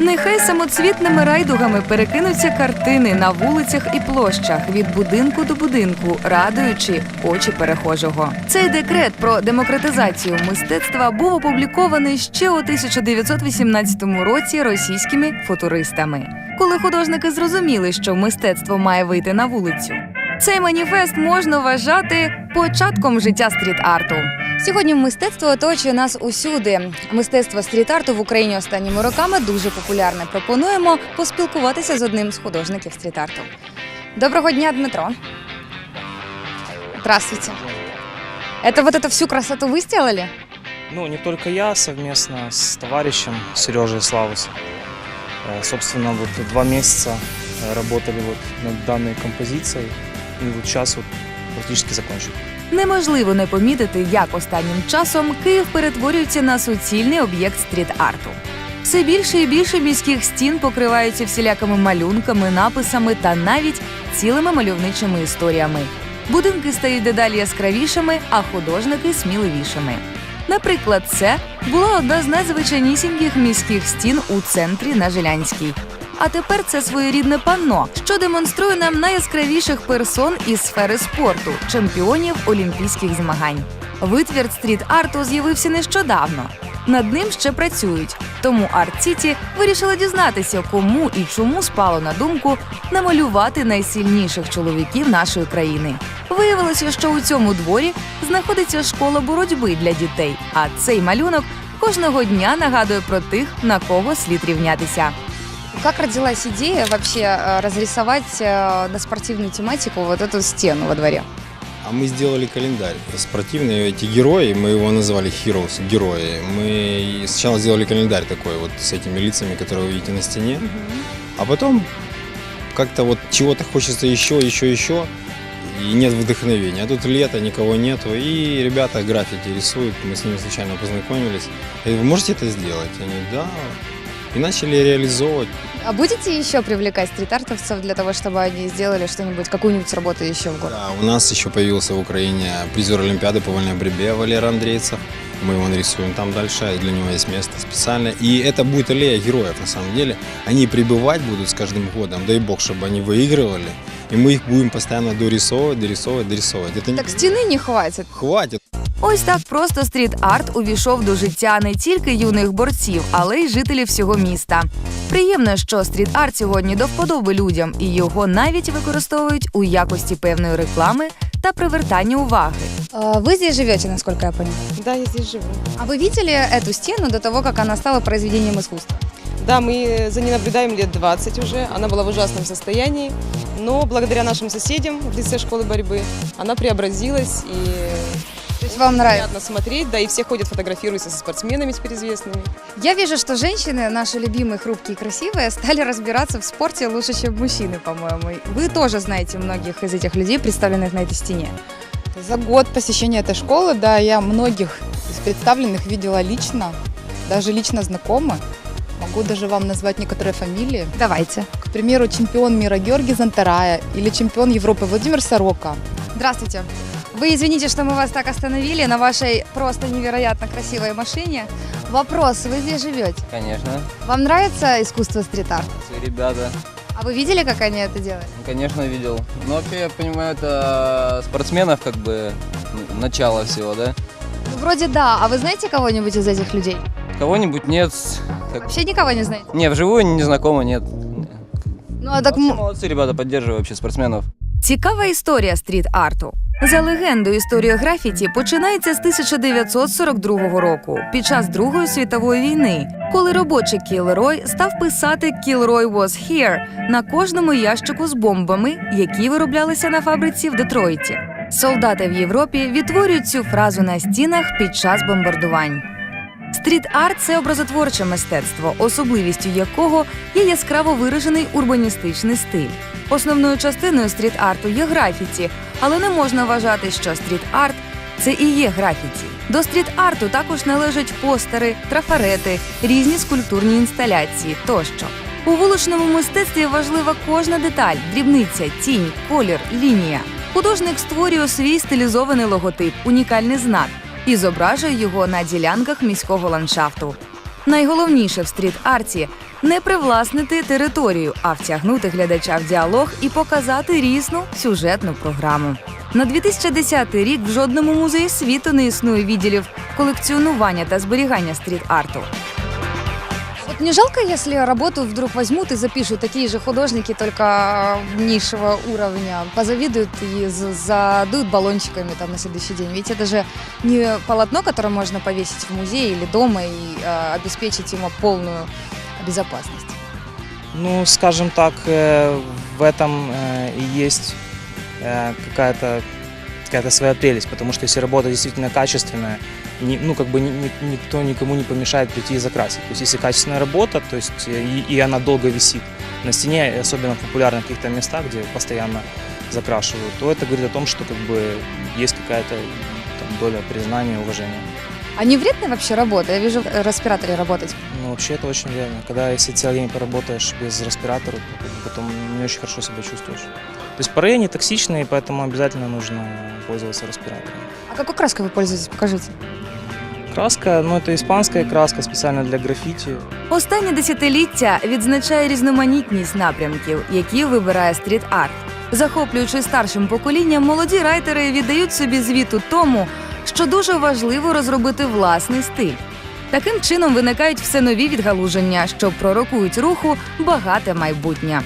Нехай самоцвітними райдугами перекинуться картини на вулицях і площах від будинку до будинку, радуючи очі перехожого. Цей декрет про демократизацію мистецтва був опублікований ще у 1918 році російськими футуристами, коли художники зрозуміли, що мистецтво має вийти на вулицю. Цей маніфест можна вважати початком життя стріт-арту. Сьогодні мистецтво оточує нас усюди. Мистецтво стріт-арту в Україні останніми роками дуже популярне. Пропонуємо поспілкуватися з одним з художників стріт-арту. Доброго дня, Дмитро. Здравствуйте. Это вот эту всю красоту вы сделали? Ну, не только я, совместно с товарищем Сережей Славус. Э, Собственно, вот два месяца э, работали вот над данной композицией. И вот сейчас вот практически закончили. Неможливо не помітити, як останнім часом Київ перетворюється на суцільний об'єкт стріт-арту. Все більше і більше міських стін покриваються всілякими малюнками, написами та навіть цілими мальовничими історіями. Будинки стають дедалі яскравішими, а художники сміливішими. Наприклад, це була одна з найзвичайнісіньких міських стін у центрі на Жилянській. А тепер це своєрідне панно, що демонструє нам найяскравіших персон із сфери спорту, чемпіонів олімпійських змагань. Витвір стріт-арту з'явився нещодавно. Над ним ще працюють. Тому Арт Сіті вирішила дізнатися, кому і чому спало на думку намалювати найсильніших чоловіків нашої країни. Виявилося, що у цьому дворі знаходиться школа боротьби для дітей, а цей малюнок кожного дня нагадує про тих, на кого слід рівнятися. Как родилась идея вообще э, разрисовать э, на спортивную тематику вот эту стену во дворе? А мы сделали календарь спортивный. Эти герои, мы его назвали Heroes, герои. Мы сначала сделали календарь такой вот с этими лицами, которые вы видите на стене. А потом как-то вот чего-то хочется еще, еще, еще. И нет вдохновения. А тут лето, никого нету. И ребята граффити рисуют. Мы с ними случайно познакомились. Я говорю, вы можете это сделать? Они, да. И начали реализовывать. А будете еще привлекать стрит-артовцев для того, чтобы они сделали что-нибудь, какую-нибудь работу еще в год? Да, у нас еще появился в Украине призер Олимпиады по вольной борьбе Валер Андрейцев. Мы его нарисуем там дальше, и для него есть место специально. И это будет аллея героев на самом деле. Они прибывать будут с каждым годом, дай бог, чтобы они выигрывали. И мы их будем постоянно дорисовывать, дорисовывать, дорисовывать. Это Так стіни не хватить. хватит. Ось так просто стріт-арт увійшов до життя не тільки юних борців, але й жителів всього міста. Приємно, що стріт-арт сьогодні до вподоби людям, і його навіть використовують у якості певної реклами та привертання уваги. Ви здесь живете, насколько я поняла. Да, я здесь живу. А вы видели эту стену до того, как она стала произведением искусства? Да, мы за ней наблюдаем лет 20 уже. Она была в ужасном состоянии, но благодаря нашим соседям в лице школы борьбы она преобразилась и То есть вам нравится? приятно смотреть, да, и все ходят фотографируются со спортсменами теперь известными. Я вижу, что женщины, наши любимые, хрупкие и красивые, стали разбираться в спорте лучше, чем мужчины, по-моему. Вы тоже знаете многих из этих людей, представленных на этой стене. За год посещения этой школы, да, я многих из представленных видела лично, даже лично знакомы. Могу даже вам назвать некоторые фамилии. Давайте. К примеру, чемпион мира Георгий Зантарая или чемпион Европы Владимир Сорока. Здравствуйте. Вы извините, что мы вас так остановили на вашей просто невероятно красивой машине. Вопрос, вы здесь живете? Конечно, Вам нравится искусство стрит-арт? свои ребята. А вы видели, как они это делают? Ну, Конечно, видел. Но вообще, я понимаю, это спортсменов как бы ну, начало всего, да? Ну, вроде да. А вы знаете кого-нибудь из этих людей? Кого-нибудь нет. Как... Вообще никого не знаете? Не, вживую не знакомо, нет. Ну, а так... Вообще молодцы ребята, поддерживаю вообще спортсменов. Цікава історія стріт-арту. За легендою, історія графіті починається з 1942 року, під час Другої світової війни, коли робочий Кілрой став писати «Кілрой was here» на кожному ящику з бомбами, які вироблялися на фабриці в Детройті. Солдати в Європі відтворюють цю фразу на стінах під час бомбардувань. Стріт-арт це образотворче мистецтво, особливістю якого є яскраво виражений урбаністичний стиль. Основною частиною стріт-арту є графіті, але не можна вважати, що стріт-арт це і є графіті. До стріт-арту також належать постери, трафарети, різні скульптурні інсталяції тощо. У вуличному мистецтві важлива кожна деталь, дрібниця, тінь, колір, лінія. Художник створює свій стилізований логотип, унікальний знак і зображує його на ділянках міського ландшафту. Найголовніше в стріт-арті не привласнити територію, а втягнути глядача в діалог і показати різну сюжетну програму. На 2010 рік в жодному музеї світу не існує відділів колекціонування та зберігання стріт-арту. Вот не жалко, если работу вдруг возьмут и запишут такие же художники, только низшего уровня, позавидуют и за- задуют баллончиками там на следующий день. Ведь это же не полотно, которое можно повесить в музее или дома и э, обеспечить ему полную безопасность. Ну, скажем так, э, в этом э, есть э, какая-то какая-то своя прелесть, потому что если работа действительно качественная, ну, как бы ни- ни- никто никому не помешает прийти и закрасить. То есть, если качественная работа, то есть, э, и, и она долго висит на стене, особенно в популярных каких-то местах, где постоянно закрашивают, то это говорит о том, что как бы есть какая-то доля признания, уважения. А не вредная вообще работа? Я вижу в респираторе работать. Ну, вообще это очень вредно. Когда если целый день поработаешь без респиратора, то потом не очень хорошо себя чувствуешь. То есть пары не токсичные, поэтому обязательно нужно пользоваться респиратором. А какой краской вы пользуетесь? Покажите. Краска, ну это испанская краска специально для граффити. Останнє десятиліття відзначає різноманітність напрямків, які вибирає стріт-арт. Захоплюючи старшим поколінням, молоді райтери віддають собі звіт у тому, що дуже важливо розробити власний стиль. Таким чином виникають все нові відгалуження, що пророкують руху багате майбутнє.